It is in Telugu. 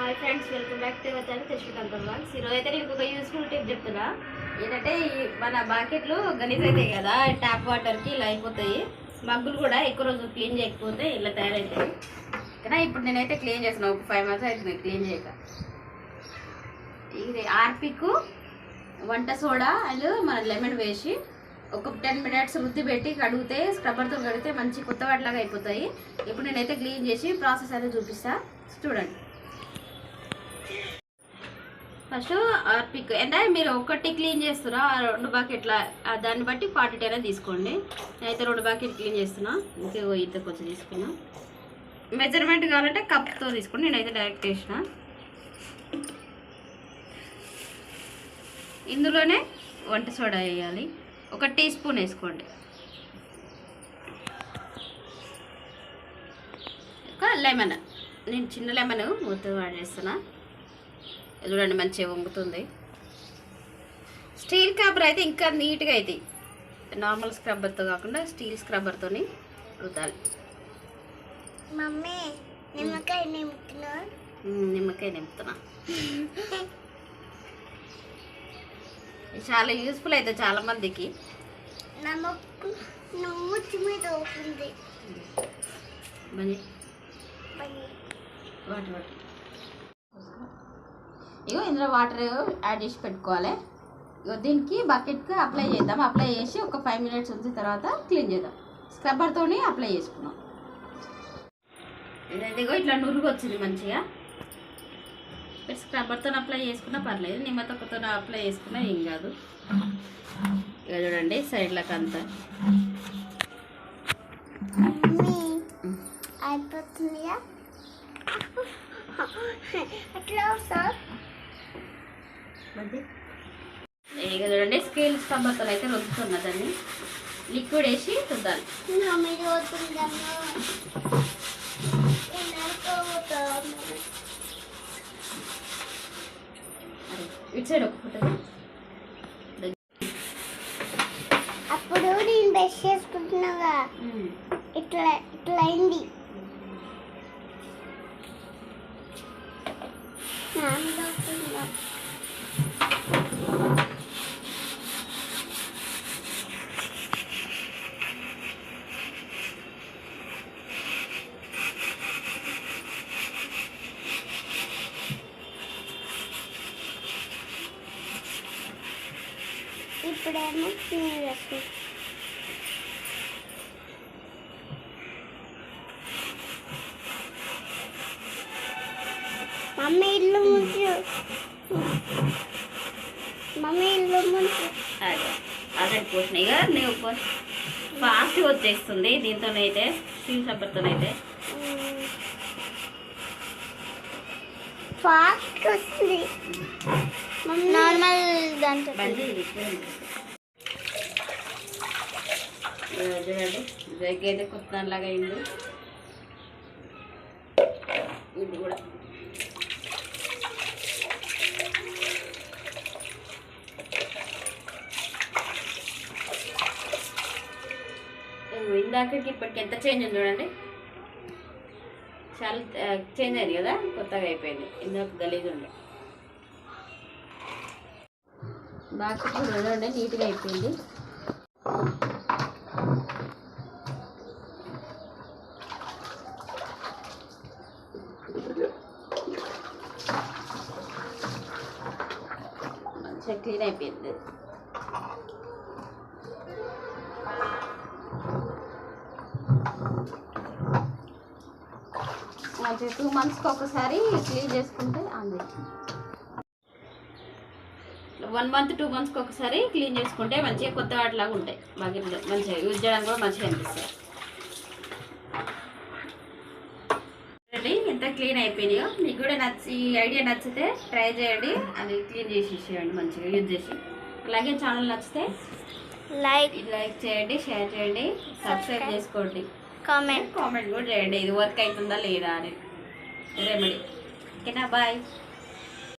Hi friends welcome back to our channel తెచ్చుకుంటాం బ్లాగ్స్ ఈరోజు అయితే నేను ఒక యూస్ఫుల్ టిప్ చెప్తున్నా. ఏంటంటే ఈ మన బాకెట్లు గలీజ్ అవుతాయి కదా ట్యాప్ వాటర్కి ఇలా అయిపోతాయి. మగ్గులు కూడా ఎక్కువ రోజులు క్లీన్ చేయకపోతే ఇలా తయారవుతాయి కానీ ఇప్పుడు నేనైతే క్లీన్ చేసిన ఒక ఫైవ్ మంత్స్ అవుతుంది క్లీన్ చేయక. ఇది ఆర్పిక్ వంట సోడా అండ్ మన లెమన్ వేసి ఒక టెన్ మినిట్స్ రుద్ది పెట్టి కడిగితే స్క్రబ్బర్తో కడిగితే మంచి కొత్త వాటిలాగా అయిపోతాయి. ఇప్పుడు నేనైతే క్లీన్ చేసి ప్రాసెస్ అనేది చూపిస్తాను చూడండి. ఫస్ట్ ఆర్పిక్ అంటే మీరు ఒకటి క్లీన్ చేస్తున్నా ఆ రెండు బకెట్ల దాన్ని బట్టి క్వాంటిటీ అనేది తీసుకోండి. నేనైతే రెండు బకెట్ క్లీన్ చేస్తున్నా. ఇంకే ఇంత కొంచెం తీసుకున్నా. మెజర్మెంట్ కావాలంటే కప్తో తీసుకోండి. నేనైతే డైరెక్ట్ వేసిన. ఇందులోనే వంట సోడా వేయాలి. ఒక టీ స్పూన్ వేసుకోండి. ఒక లెమన్ నేను చిన్న లెమన్ మూత యాడ్ చేస్తున్నా చూడండి మంచిగా వంగుతుంది. స్టీల్ స్క్రబ్బర్ అయితే ఇంకా నీట్గా అవుతాయి నార్మల్ స్క్రబ్బర్తో కాకుండా స్టీల్ స్క్రబ్బర్తోని రుద్దాలి. మమ్మీ నిమ్మకాయ నింపుతున్నా? మ్మ్, నిమ్మకాయ నింపుతున్నా. చాలా యూస్ఫుల్ అయితే చాలా మందికి. నమ్మకు నువ్వు మీద అవుతుంది మంచి వాటర్ వాటర్ ఇగో ఇందులో వాటర్ యాడ్ చేసి పెట్టుకోవాలి. ఇగో దీనికి బకెట్కి అప్లై చేద్దాం. అప్లై చేసి ఒక ఫైవ్ మినిట్స్ ఉంచిన తర్వాత క్లీన్ చేద్దాం. స్క్రబ్బర్తోని అప్లై చేసుకున్నాం ఇదైతే ఇగో ఇట్లా నురుగు వచ్చింది మంచిగా స్క్రబ్బర్తో అప్లై చేసుకున్నా పర్లేదు. నిమ్మతొక్కతో అప్లై చేసుకున్నా ఏం కాదు. ఇక చూడండి సైడ్లకు అంతా. మమ్మీ అయిపోతుందిగా? అట్లా సార్ ఇక చూడండి స్కేల్ స్టంబర్తో అయితే రుద్దుతున్నా దాన్ని. లిక్విడ్ వేసి రుద్దాలి. ఇటు సైడ్ ఒక ఫోటో. అప్పుడు నేను బ్రష్ చేసుకుంటున్నాగా. ఇట్లా ఇట్లా అయింది. నాన్నలో ఇప్పుడేమో నీళ్ళు మమ్మీ ఇల్లు ముంచు. మమ్మీ ఇల్లు ముంచు. అదే అదే పోసిన ఇక నువ్వు ఫాస్ట్ వచ్చేస్తుంది దీంతోనైతే స్టీల్ సబ్బర్తోనైతే ఫాస్ట్ వస్తుంది. నార్మల్ దాంట్లో చూడండి. అయితే కొత్త దానిలాగా అయింది. ఇది కూడా. ఇందాకకి ఇప్పటికి ఎంత చేంజ్ ఉంది చూడండి. చాలా చేంజ్ అయింది కదా కొత్తగా అయిపోయింది ఇందాక గలీజ్ ఉండే బాగా చూడండి నీట్గా అయిపోయింది మంచిగా క్లీన్ అయిపోయింది మంచిగా టూ మంత్స్కి ఒకసారి క్లీన్ చేసుకుంటే అంది వన్ మంత్ టూ మంత్స్కి ఒకసారి క్లీన్ చేసుకుంటే మంచిగా కొత్త వాటిలాగా ఉంటాయి. బకెట్లు మంచిగా యూజ్ చేయడానికి కూడా మంచిగా అనిపిస్తాయి. ఎంత క్లీన్ అయిపోయినాయో. మీకు కూడా నచ్చి ఈ ఐడియా నచ్చితే ట్రై చేయండి. అది క్లీన్ చేసి ఇచ్చేయండి మంచిగా యూజ్ చేసి. అలాగే ఛానల్ నచ్చితే లైక్ లైక్ చేయండి షేర్ చేయండి సబ్స్క్రైబ్ చేసుకోండి. కామెంట్ కామెంట్ కూడా చేయండి ఇది వర్క్ అవుతుందా లేదా అని. రెమెడీ ఓకేనా బాయ్